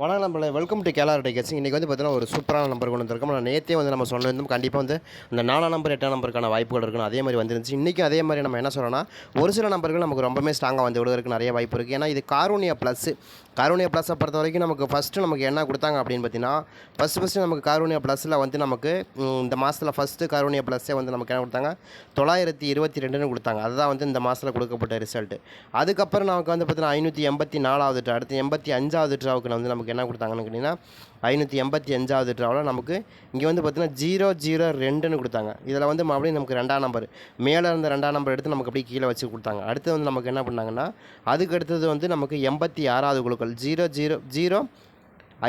வணக்கம் நம்மளை welcome to கேலார் tickets இன்றைக்கி வந்து பார்த்தீங்கன்னா ஒரு சூப்பரான நம்பர் கொண்டு வந்திருக்கோம். நான் நேற்றே வந்து நம்ம சொன்னிருந்தோம் கண்டிப்பாக வந்து இந்த நாலாம் நம்பர் எட்டாம் நம்பருக்கான வாய்ப்புகள் இருக்கணும். அதே மாதிரி வந்துருந்துச்சு. இன்றைக்கும் அதே மாதிரி நம்ம என்ன சொல்லணும்னா ஒரு சில நம்பர்கள் நமக்கு ரொம்பவே ஸ்ட்ராங்காக வந்து விடுவதற்கு நிறைய வாய்ப்பு இருக்குது ஏன்னா இது காரூனியா ப்ளஸ் காரூனியா ப்ளஸை பொறுத்த வரைக்கும் நமக்கு ஃபஸ்ட்டு நமக்கு என்ன கொடுத்தாங்க அப்படின்னு பார்த்தீங்கன்னா ஃபஸ்ட்டு ஃபஸ்ட்டு நமக்கு காரூனியா ப்ளஸில் வந்து நமக்கு இந்த மாதத்தில் ஃபஸ்ட்டு காரூனியா ப்ளஸ்ஸே வந்து நமக்கு என்ன கொடுத்தாங்க? தொள்ளாயிரத்தி இருபத்தி ரெண்டுன்னு கொடுத்தாங்க. அதுதான் வந்து இந்த மாதத்தில் கொடுக்கப்பட்ட ரிசல்ட்டு அதுக்கப்புறம் நமக்கு வந்து பார்த்தீங்கன்னா ஐநூற்றி எண்பத்தி நாலாவது ட்ரா அடுத்து எண்பத்தி அஞ்சாவது ட்ராவுக்கு வந்து நமக்கு என்ன கொடுத்தாங்கன்னு கேட்டிங்கன்னா ஐநூற்றி எண்பத்தி அஞ்சாவது ட்ராவில் நமக்கு இங்கே வந்து பார்த்திங்கன்னா ஜீரோ ஜீரோ ரெண்டுன்னு கொடுத்தாங்க. இதில் வந்து மறுபடியும் நமக்கு ரெண்டாம் நம்பர் மேலே இருந்த ரெண்டாம் நம்பர் எடுத்து நமக்கு அப்படியே கீழே வச்சு கொடுத்தாங்க. அடுத்து வந்து நமக்கு என்ன பண்ணாங்கன்னா அதுக்கு அடுத்தது வந்து நமக்கு எண்பத்தி ஆறாவது குழுக்கள் ஜீரோ ஜீரோ ஜீரோ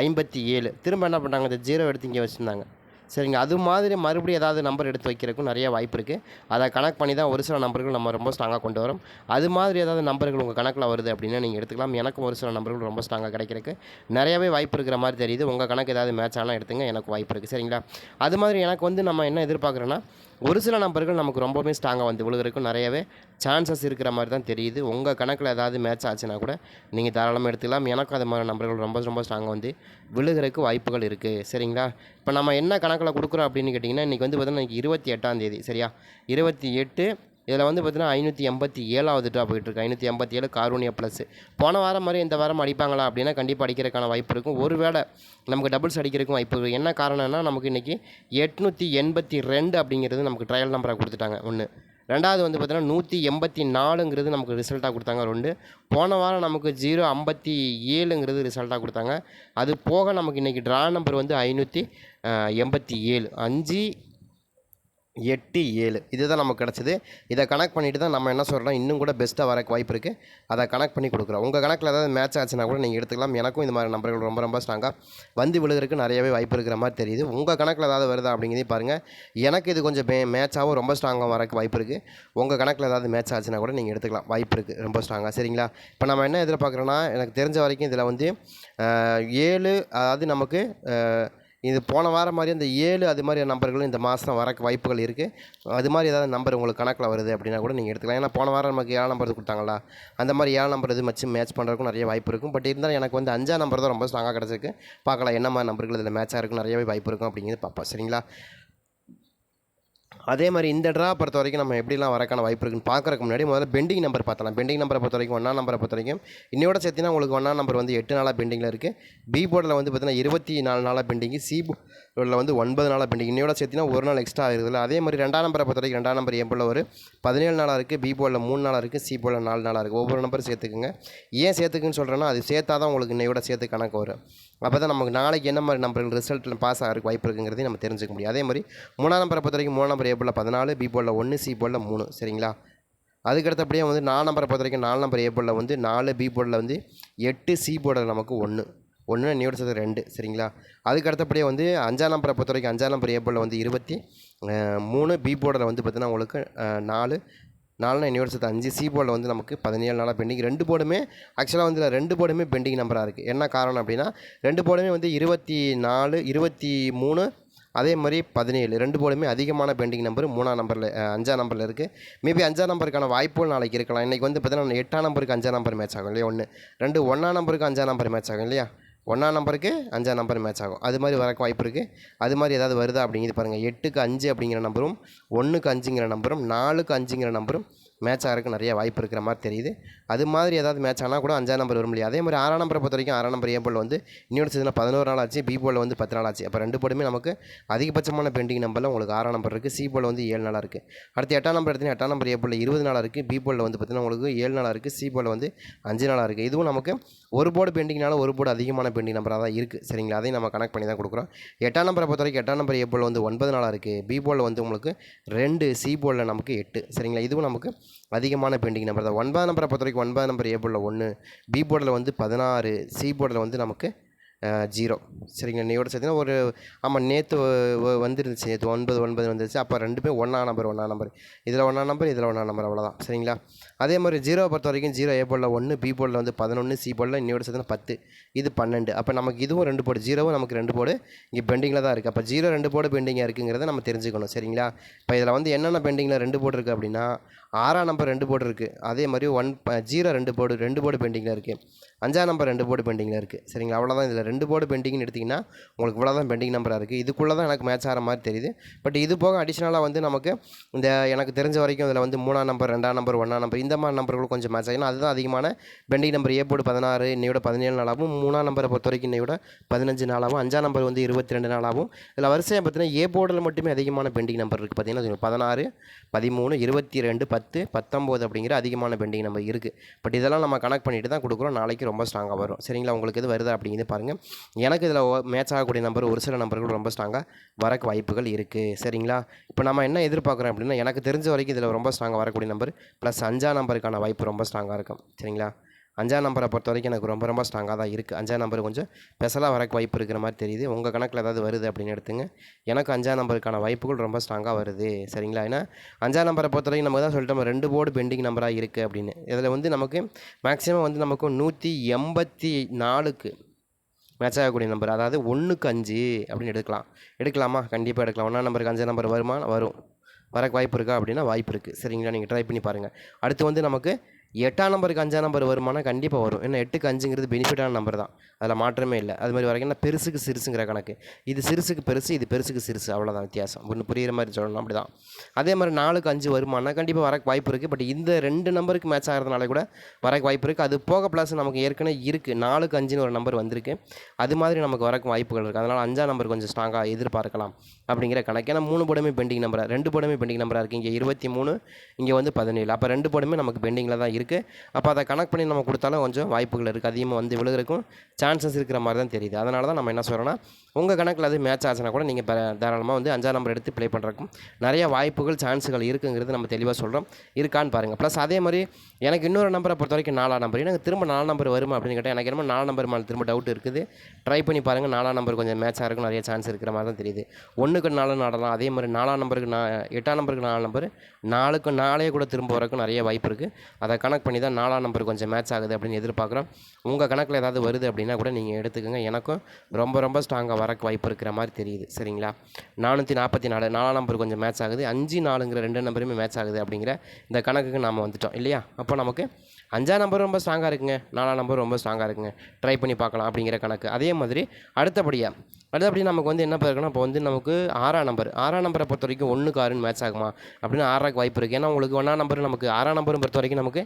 ஐம்பத்தி ஏழு. திரும்ப என்ன பண்ணாங்க இந்த ஜீரோ எடுத்து இங்கே வச்சுருந்தாங்க. சரிங்க. அது மாதிரி மறுபடியும் ஏதாவது நம்பர் எடுத்து வைக்கிறதுக்கும் நிறைய வாய்ப்பு இருக்குது அதை கணக்கு பண்ணி தான் ஒரு சில நம்பர்கள் நம்ம ரொம்ப ஸ்ட்ராங்காக கொண்டு வரோம். அது மாதிரி ஏதாவது நம்பர்கள் உங்கள் கணக்கில் வருது அப்படின்னா நீங்கள் எடுத்துக்கலாம். எனக்கும் ஒரு சில நம்பர்கள் ரொம்ப ஸ்ட்ராங்காக கிடைக்கிறதுக்கு நிறையவே வாய்ப்பு இருக்கிற மாதிரி தெரியுது. உங்கள் கணக்கு ஏதாவது மேட்ச் ஆனால் எடுத்துங்க. எனக்கு வாய்ப்பு இருக்குது சரிங்களா? அது மாதிரி எனக்கு வந்து நம்ம என்ன எதிர்பார்க்குறோன்னா ஒரு சில நம்பர்கள் நமக்கு ரொம்பவுமே ஸ்ட்ராங்காக வந்து விழுகிறதுக்கும் நிறையவே சான்சஸ் இருக்கிற மாதிரி தான் தெரியுது. உங்கள் கணக்கில் ஏதாவது மேட்ச் ஆச்சுன்னா கூட நீங்கள் தாராளமாக எடுத்துக்கலாம். எனக்கும் அது மாதிரி நம்பர்கள் ரொம்ப ரொம்ப ஸ்ட்ராங்காக வந்து விழுகிறதுக்கு வாய்ப்புகள் இருக்குது சரிங்களா? இப்போ நம்ம என்ன கணக்கில் கொடுக்குறோம் அப்படின்னு கேட்டிங்கன்னா இன்றைக்கி வந்து பார்த்தீங்கன்னா இன்றைக்கி இருபத்தி எட்டாம் தேதி. சரியா? இருபத்தி எட்டு இதில் வந்து பார்த்தீங்கன்னா ஐநூற்றி எண்பத்தி ஏழாவது ட்ரா போயிட்டுருக்கு. ஐநூற்றி எண்பத்தி ஏழு காரூனியா ப்ளஸ் போன வாரம் மாதிரி இந்த வாரம் அடிப்பாங்களா அப்படின்னா கண்டிப்பாக அடிக்கிறதுக்கான வாய்ப்பு இருக்கும். ஒருவேளை நமக்கு டபுள்ஸ் அடிக்கிறதுக்கும் வாய்ப்பு இருக்குது என்ன காரணம்னா நமக்கு இன்றைக்கி எட்நூற்றி எண்பத்தி ரெண்டு அப்படிங்கிறது நமக்கு ட்ரையல் நம்பராக கொடுத்துட்டாங்க. ஒன்று ரெண்டாவது வந்து பார்த்தீங்கன்னா நூற்றி எண்பத்தி நாலுங்கிறது நமக்கு ரிசல்ட்டாக கொடுத்தாங்க. ரெண்டு. போன வாரம் நமக்கு ஜீரோ ஐம்பத்தி ஏழுங்கிறது ரிசல்ட்டாக கொடுத்தாங்க. அது போக நமக்கு இன்றைக்கி ட்ரா நம்பர் வந்து ஐநூற்றி எண்பத்தி ஏழு. அஞ்சு எட்டு ஏழு. இதுதான் நமக்கு கிடச்சிது. இதை கனெக்ட் பண்ணிவிட்டு தான் நம்ம என்ன சொல்கிறோம் இன்னும் கூட பெஸ்ட்டாக வரக்கு வாய்ப்பு இருக்குது அதை கனெக்ட் பண்ணி கொடுக்குறோம். உங்கள் கணக்கில் ஏதாவது மேட்ச் ஆச்சுன்னா கூட நீங்கள் எடுத்துக்கலாம். எனக்கும் இந்த மாதிரி நம்பர்கள் ரொம்ப ரொம்ப ஸ்ட்ராங்காக வந்து விழுகிறதுக்கு நிறையவே வாய்ப்பு இருக்கிற மாதிரி தெரியுது. உங்கள் கணக்கில் ஏதாவது வருதா அப்படிங்கிறதே பாருங்கள் எனக்கு இது கொஞ்சம் மே மேட்சாகவும் ரொம்ப ஸ்ட்ராங்காக வரக்கு வாய்ப்பு இருக்குது உங்கள் கணக்கில் ஏதாவது மேட்ச் ஆச்சுன்னா கூட நீங்கள் எடுத்துக்கலாம். வாய்ப்பு இருக்குது ரொம்ப ஸ்ட்ராங்காக சரிங்களா? இப்போ நம்ம என்ன எதிர்பார்க்குறோன்னா எனக்கு தெரிஞ்ச வரைக்கும் இதில் வந்து ஏழு அதாவது நமக்கு இது போன வாரம் மாதிரி அந்த ஏழு அது மாதிரி நம்பர்களும் இந்த மாதம் வரக்கு வாய்ப்புகள் இருக்குது அது மாதிரி ஏதாவது நம்பர் உங்களுக்கு கணக்கில் வருது அப்படின்னா கூட நீங்கள் எடுத்துக்கலாம். ஏன்னா போன வாரம் நமக்கு ஏழு நம்பர் கொடுத்தாங்களா அந்த மாதிரி ஏழு நம்பர் இது வச்சு மேட்ச் பண்ணுறதுக்கும் நிறைய வாய்ப்பு இருக்கும். பட் இருந்தாலும் எனக்கு வந்து அஞ்சாம் நம்பர் தான் ரொம்ப ஸ்ட்ராங்காக கிடச்சிருக்கு. பார்க்கலாம் என்ன மாதிரி நம்பர்கள் இதில் மேட்சாக இருக்கும் நிறையவே வாய்ப்பு இருக்கும் அப்படிங்கிறது பார்ப்போம். சரிங்களா? அதே மாதிரி இந்த ட்ரா பொறுத்த வரைக்கும் நம்ம எப்படிலாம் வரக்கான வாய்ப்பு இருக்குன்னு பார்க்கறதுக்கு முன்னாடி முதல்ல பெண்டிங் நம்பர் பார்த்தலாம் பெண்டிங் நம்பரை பொறுத்த வரைக்கும் ஒன்றா நம்பரை பொறுத்த வரைக்கும் இன்னையோட சேர்த்தினா உங்களுக்கு ஒன்றா நம்பர் வந்து எட்டு நாளாக பெண்டிங்கில் இருக்குது பி போர்டில் வந்து பார்த்தீங்கன்னா இருபத்தி நாலு நாளாக பெண்டிங்கு சி இதில் வந்து ஒன்பது நாளாக பெண்டிங் இன்னையோட சேர்த்தினா ஒரு நாள் எக்ஸ்ட்ரா இருக்குதுல்ல அதே மாதிரி ரெண்டாம் நம்பரை பொறுத்த வரைக்கும் ரெண்டாம் நம்பர் என் ஒரு பதினேழு நாளாக இருக்குது பி போலில் மூணு நாளாக இருக்குது சி போலில் நாலு நாளாக இருக்குது ஒவ்வொரு நம்பரும் சேர்த்துக்குங்க. ஏன் சேர்த்துக்குன்னு சொல்கிறேன்னா அது சேர்த்தா தான் உங்களுக்கு இன்னையோட சேர்த்து கணக்கு வரும். அப்போ தான் நமக்கு நாளைக்கு என்ன மாதிரி நம்பர்கள் ரிசல்ட்டில் பாஸ் ஆகிறதுக்கு வாய்ப்பு இருக்குங்கிறதையும் நம்ம தெரிஞ்சுக்க முடியும். அதே மாதிரி மூணாம் நம்பரை பொறுத்த வரைக்கும் மூணு நம்பர் ஏ பதினாலு பி போர்டில் ஒன்று சி போலில் மூணு. சரிங்களா? அதுக்கடுத்தபடியே வந்து நாலு நம்பரை பொறுத்த வரைக்கும் நாலு நம்பர் ஏ போர்டில் வந்து நாலு பி போர்டில் வந்து எட்டு சி போர்டில் நமக்கு ஒன்று ஒன்று நீயோட சேர்த்து ரெண்டு சரிங்களா? அதுக்கு அடுத்தபடியே வந்து அஞ்சாம் நம்பரை பொறுத்த வரைக்கும் அஞ்சாம் நம்பர் ஏ வந்து இருபத்தி மூணு பி போர்டில் வந்து பார்த்தீங்கன்னா உங்களுக்கு நாலு நாலுனா என்னோட சேர்த்து அஞ்சு சி போர்டில் வந்து நமக்கு பதினேழு நாளாக பெண்டிங் ரெண்டு போர்டுமே ஆக்சுவலாக வந்து ரெண்டு போர்டுமே பெண்டிங் நம்பராக இருக்குது என்ன காரணம் அப்படின்னா ரெண்டு போர்டுமே வந்து இருபத்தி நாலு இருபத்தி மூணு அதே மாதிரி பதினேழு. ரெண்டு போர்டுமே அதிகமான பெண்டிங் நம்பர் மூணாம் நம்பரில் அஞ்சாம் நம்பரில் இருக்குது மேபி அஞ்சாம் நம்பருக்கான வாய்ப்புகள் நாளைக்கு இருக்கலாம். இன்றைக்கி வந்து பார்த்தீங்கன்னா எட்டாம் நம்பருக்கு அஞ்சாம் நம்பர் மேட்ச் ஆகும் இல்லையா? ஒன்று ரெண்டு ஒன்றாம் நம்பருக்கு அஞ்சாம் நம்பர் மேட்ச் ஆகும் இல்லையா? ஒன்றாம் நம்பருக்கு அஞ்சாம் நம்பர் மேட்ச் ஆகும். அது மாதிரி வரக்கு வாய்ப்பு இருக்குது அது மாதிரி ஏதாவது வருதா அப்படிங்கிறது பாருங்கள் எட்டுக்கு அஞ்சு அப்படிங்கிற நம்பரும் ஒன்றுக்கு அஞ்சுங்கிற நம்பரும் நாலுக்கு அஞ்சுங்கிற நம்பரும் மேட்ச் ஆகிறதுக்கு நிறைய வாய்ப்பு இருக்கிற மாதிரி தெரியுது. அது மாதிரி ஏதாவது மேட்ச் ஆனால் கூட அஞ்சாம் நம்பர் வரும் இல்லையா அதே மாதிரி ஆறாம் நம்பரை பொறுத்த வரைக்கும் ஆறாம் நம்பர் ஏ போல் வந்து இன்னொரு சீசனில் பதினோரு நாள் ஆச்சு பி போல் வந்து பத்து நாள் ஆச்சு. அப்போ ரெண்டு போடுமே நமக்கு அதிகபட்சமான பெண்டிங் நம்பரில் உங்களுக்கு ஆறாம் நம்பர் இருக்குது சி போல் வந்து ஏழு நாளாக இருக்குது அடுத்து எட்டாம் நம்பர் எடுத்தீங்கன்னா எட்டாம் நம்பர் ஏ போல் இருபது நாளாக இருக்குது பி போலில் வந்து பார்த்தீங்கன்னா உங்களுக்கு ஏழு நாளாக இருக்குது சி போல் வந்து அஞ்சு நாளாக இருக்குது இதுவும் நமக்கு ஒரு போர்டு பெண்டிங்னால ஒரு போர்டு அதிகமான பெண்டிங் நம்பராக தான் இருக்குது சரிங்களா? அதையும் நம்ம கனெக்ட் பண்ணி தான் கொடுக்குறோம். எட்டாம் நம்பரை பொறுத்த வரைக்கும் எட்டாம் நம்பர் ஏ போல் வந்து ஒன்பது நாளாக இருக்குது பி போலில் வந்து உங்களுக்கு ரெண்டு சி போலில் நமக்கு எட்டு. சரிங்களா? இதுவும் நமக்கு அதிகமான பெண்டிங் நம்பர் தான். ஒன்பதாம் நம்பரை பொறுத்த வரைக்கும் ஒன்பதாம் நம்பர் ஏ போர்டில் ஒன்று பி போர்டில் வந்து பதினாறு சி போர்டில் வந்து நமக்கு ஜீரோ சரிங்களா? நீயோட சேர்த்தினா ஒரு ஆமாம் நேற்று வந்துருந்துச்சு. நேற்று ஒன்பது ஒன்பது வந்துருச்சு. அப்போ ரெண்டுமே ஒன்றா நம்பர் ஒன்றா நம்பர் இதில் ஒன்றா நம்பர் இதில் ஒன்றா நம்பர் அவ்வளோதான் சரிங்களா? அதே மாதிரி ஜீரோவை பொறுத்த வரைக்கும் ஜீரோ ஏ போர்டில் ஒன்று பி போர்டில் வந்து பதினொன்று சி போர்டில் இன்னையோட சேர்த்து பத்து. இது பன்னெண்டு. அப்போ நமக்கு இதுவும் ரெண்டு போர்டு ஜீரோவும் நமக்கு ரெண்டு போர்டு இங்கே பெண்டிங்கில் தான் இருக்குது அப்போ ஜீரோ ரெண்டு போர்டு பெண்டிங்காக இருக்குங்கிறத நம்ம தெரிஞ்சுக்கணும். சரிங்களா? இப்போ இதில் வந்து என்னென்ன பெண்டிங்கில் ரெண்டு போர்டு இருக்குது அப்படின்னா ஆறாம் நம்பர் ரெண்டு போர்டு இருக்குது அதே மாதிரி ஒன் ஜீரோ ரெண்டு போர்டு ரெண்டு போர்டு பெண்டிங்கில் இருக்குது அஞ்சாம் நம்பர் ரெண்டு போர்டு பெண்டிங்கில் இருக்குது சரிங்களா? அவ்வளோதான் இதில் ரெண்டு போர்டு பெண்டிங்னு எடுத்திங்கன்னா உங்களுக்கு இவ்வளோ தான் பெண்டிங் நம்பராக இருக்குது இதுக்குள்ளே தான் எனக்கு மேட்ச் ஆகிற மாதிரி தெரியுது. பட் இது போக அடிஷ்னலாக வந்து நமக்கு இந்த எனக்கு தெரிஞ்ச வரைக்கும் இதில் வந்து மூணாம் நம்பர் ரெண்டாம் நம்பர் ஒன்றாம் நம்பர் இந்த மாதிரி நம்பர்களும் கொஞ்சம் மேட்ச் ஆகினா அதுதான் அதிகமான பெண்டிங் நம்பர் ஏ போர்டு பதினாறு இன்னையோட பதினேழு நாளாகவும் மூணாம் நம்பரை பொறுத்த வரைக்கும் இன்னையோட பதினஞ்சு நாளாகவும் அஞ்சாம் நம்பர் வந்து இருபத்தி ரெண்டு நாளாகவும். இதில் வரிசையாக பார்த்தீங்கன்னா ஏ போர்டில் மட்டுமே அதிகமான பெண்டிங் நம்பர் இருக்குது பார்த்தீங்கன்னா பதினாறு பதிமூணு இருபத்தி ரெண்டு பத்து பத்தொம்போது அப்படிங்கிற அதிகமான பெண்டிங் நம்பர் இருக்குது பட் இதெல்லாம் நம்ம கனெக்ட் பண்ணிட்டு தான் கொடுக்குறோம். நாளைக்கு ரொம்ப ஸ்ட்ராங்காக வரும். சரிங்களா? உங்களுக்கு இது வருதா அப்படிங்கிறது பாருங்கள் எனக்கு இதில் மேட்ச் ஆகக்கூடிய நம்பர் ஒரு சில நம்பர்கள் ரொம்ப ஸ்ட்ராங்காக வரக்கு வாய்ப்புகள் இருக்குது சரிங்களா? இப்போ நம்ம என்ன எதிர்பார்க்குறோம் அப்படின்னா எனக்கு தெரிஞ்ச வரைக்கும் இதில் ரொம்ப ஸ்ட்ராங்காக வரக்கூடிய நம்பர் ப்ளஸ் அஞ்சாம் நம்பருக்கான வாய்ப்பு ரொம்ப ஸ்ட்ராங்காக இருக்கும். சரிங்களா? அஞ்சாம் நம்பரை பொறுத்த வரைக்கும் எனக்கு ரொம்ப ரொம்ப ஸ்ட்ராங்காக தான் இருக்குது அஞ்சாம் நம்பர் கொஞ்சம் ஸ்பெஷலாக வரக்கு வாய்ப்பு இருக்கிற மாதிரி தெரியுது. உங்கள் கணக்கில் ஏதாவது வருது அப்படின்னு எடுத்துங்க. எனக்கு அஞ்சாம் நம்பருக்கான வாய்ப்புகள் ரொம்ப ஸ்ட்ராங்காக வருது. சரிங்களா? ஏன்னா அஞ்சாம் நம்பரை பொறுத்த வரைக்கும் நம்ம தான் சொல்லிட்டோம் ரெண்டு போர்டு பெண்டிங் நம்பராக இருக்குது அப்படின்னு. இதில் வந்து நமக்கு மேக்ஸிமம் வந்து நமக்கு நூற்றி எண்பத்தி நாலுக்கு மேட்ச் ஆகக்கூடிய நம்பர் அதாவது ஒன்றுக்கு அஞ்சு அப்படின்னு எடுக்கலாம். எடுக்கலாமா? கண்டிப்பாக எடுக்கலாம். ஒன்றாம் நம்பருக்கு அஞ்சாம் நம்பர் வருமா? வரும். வரக்கு வாய்ப்பு இருக்கா அப்படின்னா வாய்ப்பு இருக்குது சரிங்களா? நீங்கள் ட்ரை பண்ணி பாருங்கள் அடுத்து வந்து நமக்கு எட்டாம் நம்பருக்கு அஞ்சாம் நம்பர் வருமானா கண்டிப்பாக வரும். ஏன்னா எட்டுக்கு அஞ்சுங்கிறது பெனிஃபிட்டான நம்பர் தான். அதில் மாற்றமே இல்லை. அது மாதிரி வரைக்கும் பெருசுக்கு சிறுசுங்கிற கணக்கு. இது சிறுசுக்கு பெருசு இது பெருசுக்கு சிறுசு. அவ்வளோதான் வித்தியாசம். ஒன்று புரிகிற மாதிரி சொல்லணும். அப்படி தான் அதே மாதிரி நாலுக்கு அஞ்சு வருமானா கண்டிப்பாக வரக்கு வாய்ப்பு இருக்குது பட் இந்த ரெண்டு நம்பருக்கு மேட்ச் ஆகிறதுனால கூட வரக்கு வாய்ப்பு இருக்குது அது போக ப்ளஸ் நமக்கு ஏற்கனவே இருக்குது நாலுக்கு அஞ்சுன்னு ஒரு நம்பர் வந்திருக்கு. அது மாதிரி நமக்கு வரக்கு வாய்ப்புகள் இருக்குது அதனால் அஞ்சாம் நம்பர் கொஞ்சம் ஸ்ட்ராங்காக எதிர்பார்க்கலாம் அப்படிங்கிற கணக்கு. ஏன்னா மூணு போடமே பெண்டிங் நம்பராக ரெண்டு போடமே பெண்டிங் நம்பராக இருக்குது இங்கே இருபத்தி மூணு இங்கே வந்து பதினேழு. அப்போ ரெண்டு போடமே நமக்கு பெண்டிங்கில் தான் இருக்குது அப்போ அதை கனெக்ட் பண்ணி நம்ம கொடுத்தாலும் கொஞ்சம் வாய்ப்புகள் இருக்குது அதிகமாக வந்து விழுகிறக்கும் சான்சஸ் இருக்கிற மாதிரி தான் தெரியுது. அதனால தான் நம்ம என்ன சொல்கிறோன்னா உங்கள் கணக்கில் அது மேட்ச் ஆச்சுன்னா கூட நீங்கள் தாராளமாக வந்து அஞ்சாம் நம்பர் எடுத்து ப்ளே பண்ணுறக்கும் நிறைய வாய்ப்புகள் சான்ஸுகள் இருக்குங்கிறது நம்ம தெளிவாக சொல்கிறோம் இருக்கான்னு பாருங்கள் ப்ளஸ் அதே மாதிரி எனக்கு இன்னொரு நம்பரை பொறுத்த வரைக்கும் நாலாம் நம்பர் எனக்கு திரும்ப நாலாம் நம்பர் வருமா அப்படின்னு கேட்டால் எனக்கு என்னமோ நாலாம் நம்பர் மேலே திரும்ப டவுட் இருக்குது. ட்ரை பண்ணி பாருங்கள் நாலாம் நம்பர் கொஞ்சம் மேட்ச் ஆகிறதுக்கும் நிறைய சான்ஸ் இருக்கிற மாதிரி தான் தெரியுது. ஒன்றுக்கு நாலு நடலாம். அதே மாதிரி நாலாம் நம்பருக்கு நான் எட்டாம் நம்பருக்கு நாலு நம்பர் நாளுக்கு நாளே கூட திரும்ப வரக்கும் நிறைய வாய்ப்பு இருக்குது அதை கணக்கு பண்ணி தான் நாலாம் நம்பர் கொஞ்சம் மேட்ச் ஆகுது அப்படின்னு எதிர்பார்க்குறோம். உங்கள் கணக்கில் ஏதாவது வருது அப்படின்னா கூட நீங்கள் எடுத்துக்கோங்க. எனக்கும் ரொம்ப ரொம்ப ஸ்ட்ராங்காக வரக்கு வாய்ப்பு இருக்கிற மாதிரி தெரியுது. சரிங்களா? நானூற்றி நாற்பத்தி நாலு நாலாம் நம்பர் கொஞ்சம் மேட்ச் ஆகுது. அஞ்சு நாலுங்கிற ரெண்டு நம்பருமே மேட்ச் ஆகுது அப்படிங்கிற இந்த கணக்குக்கு நாம் வந்துட்டோம். இல்லையா? அப்போ நமக்கு அஞ்சாம் நம்பர் ரொம்ப ஸ்ட்ராங்காக இருக்குங்க. நாலாம் நம்பர் ரொம்ப ஸ்ட்ராங்காக இருக்குங்க. ட்ரை பண்ணி பார்க்கலாம் அப்படிங்கிற கணக்கு. அதே மாதிரி அடுத்தபடியாக அடுத்தபடி நமக்கு வந்து என்ன இருக்குன்னா இப்போ வந்து நமக்கு ஆறாம் நம்பர் ஆறாம் நம்பரை பொறுத்த வரைக்கும் ஒன்றுக்கு ஆறுன்னு மேட்ச் ஆகுமா? அப்படின்னு ஆறாக்கு வாய்ப்பு இருக்குது ஏன்னா உங்களுக்கு ஒன்றாம் நம்பர் நமக்கு ஆறாம் நம்பரும் பொறுத்த வரைக்கும் நமக்கு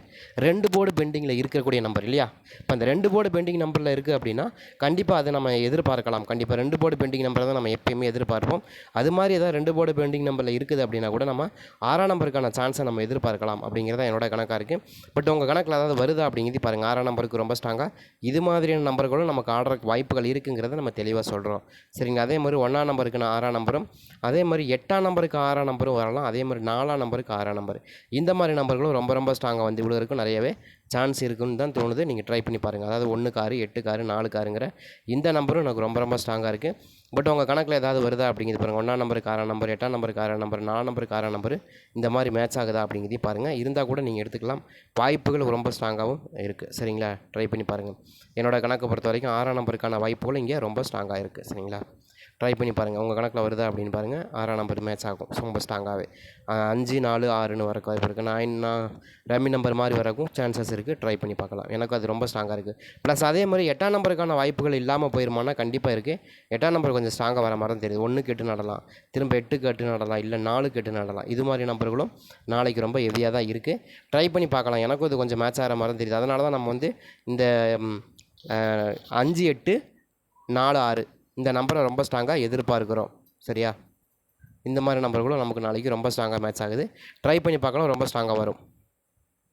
ரெண்டு போர்டு பெண்டிங்கில் இருக்கக்கூடிய நம்பர் இல்லையா? இப்போ அந்த ரெண்டு போர்டு பெண்டிங் நம்பரில் இருக்குது அப்படின்னா கண்டிப்பாக அதை நம்ம எதிர்பார்க்கலாம். கண்டிப்பாக ரெண்டு போர்டு பெண்டிங் நம்பரை தான் நம்ம எப்பயுமே எதிர்பார்ப்போம். அது மாதிரி ஏதாவது ரெண்டு போர்டு பெண்டிங் நம்பரில் இருக்குது அப்படின்னா கூட நம்ம ஆறாம் நம்பருக்கான சான்ஸை நம்ம எதிர்பார்க்கலாம் அப்படிங்கிறத என்னோட கணக்காக இருக்குது பட் உங்கள் கணக்கில் ஏதாவது வருதா அப்படிங்கிறது பாருங்கள் ஆறாம் நம்பருக்கு ரொம்ப ஸ்ட்ராங்காக இது மாதிரியான நம்பர்களும் நமக்கு ஆடுறதுக்கு வாய்ப்புகள் இருக்குங்கிறத நம்ம தெளிவாக சொல்கிறோம் சரிங்க. அதே மாதிரி ஒன்றாம் நம்பருக்கு நான் ஆறாம் நம்பரும். அதே மாதிரி எட்டாம் நம்பருக்கு ஆறாம் நம்பரும் வரலாம். அதே மாதிரி நாலாம் நம்பருக்கு ஆறாம் நம்பர். இந்த மாதிரி நம்பர்களும் ரொம்ப ரொம்ப ஸ்ட்ராங்காக வந்து விழுகிறதுக்கும் நிறையவே சான்ஸ் இருக்குன்னு தான் தோணுது. நீங்கள் ட்ரை பண்ணி பாருங்கள் அதாவது ஒன்று காரு எட்டு காரு நாலு காருங்கிற இந்த நம்பரும் எனக்கு ரொம்ப ரொம்ப ஸ்ட்ராங்காக இருக்குது பட் உங்கள் கணக்கில் ஏதாவது வருதா அப்படிங்கிறது பாருங்கள் ஒன்றாம் நம்பருக்கு காரா நம்பர் எட்டாம் நம்பர் காரா நம்பர் நாலாம் நம்பர் காரா நம்பர் இந்த மாதிரி மேட்ச் ஆகுதா அப்படிங்கிறதையும் பாருங்கள் இருந்தால் கூட நீங்கள் எடுத்துக்கலாம். வாய்ப்புகள் ரொம்ப ஸ்ட்ராங்காகவும் இருக்குது சரிங்களா? ட்ரை பண்ணி பாருங்கள் என்னோடய கணக்கை பொறுத்த வரைக்கும் ஆறாம் நம்பருக்கான வாய்ப்புகள் இங்கே ரொம்ப ஸ்ட்ராங்காக இருக்குது சரிங்களா? ட்ரை பண்ணி பாருங்கள் உங்கள் கணக்கில் வருதா அப்படின்னு பாருங்கள் ஆறாம் நம்பர் மேட்ச் ஆகும். ரொம்ப ஸ்ட்ராங்காகவே அஞ்சு நாலு ஆறுன்னு வரக்கு வாய்ப்பு இருக்குது நான் ரம்மி நம்பர் மாதிரி வரக்கும் சான்சஸ் இருக்குது ட்ரை பண்ணி பார்க்கலாம். எனக்கு அது ரொம்ப ஸ்ட்ராங்காக இருக்குது ப்ளஸ் அதே மாதிரி எட்டாம் நம்பருக்கான வாய்ப்புகள் இல்லாமல் போயிருமானா கண்டிப்பாக இருக்குது எட்டாம் நம்பர் கொஞ்சம் ஸ்ட்ராங்காக வர மாதிரி தான் தெரியுது. ஒன்று கெட்டு நடலாம். திரும்ப எட்டு கெட்டு நடலாம். இல்லை நாலு கெட்டு நடலாம். இது மாதிரி நம்பர்களும் நாளைக்கு ரொம்ப ஹெவியாக தான் இருக்குது ட்ரை பண்ணி பார்க்கலாம். எனக்கும் இது கொஞ்சம் மேட்ச் ஆகிற மாதிரி தான் தெரியுது. அதனால தான் நம்ம வந்து இந்த அஞ்சு எட்டு நாலு ஆறு இந்த நம்பரை ரொம்ப ஸ்ட்ராங்காக எதிர்பார்க்குறோம். சரியா? இந்த மாதிரி நம்பர்களும் நமக்கு நாளைக்கு ரொம்ப ஸ்ட்ராங்காக மேட்ச் ஆகுது. ட்ரை பண்ணி பார்க்கலாம் ரொம்ப ஸ்ட்ராங்காக வரும்.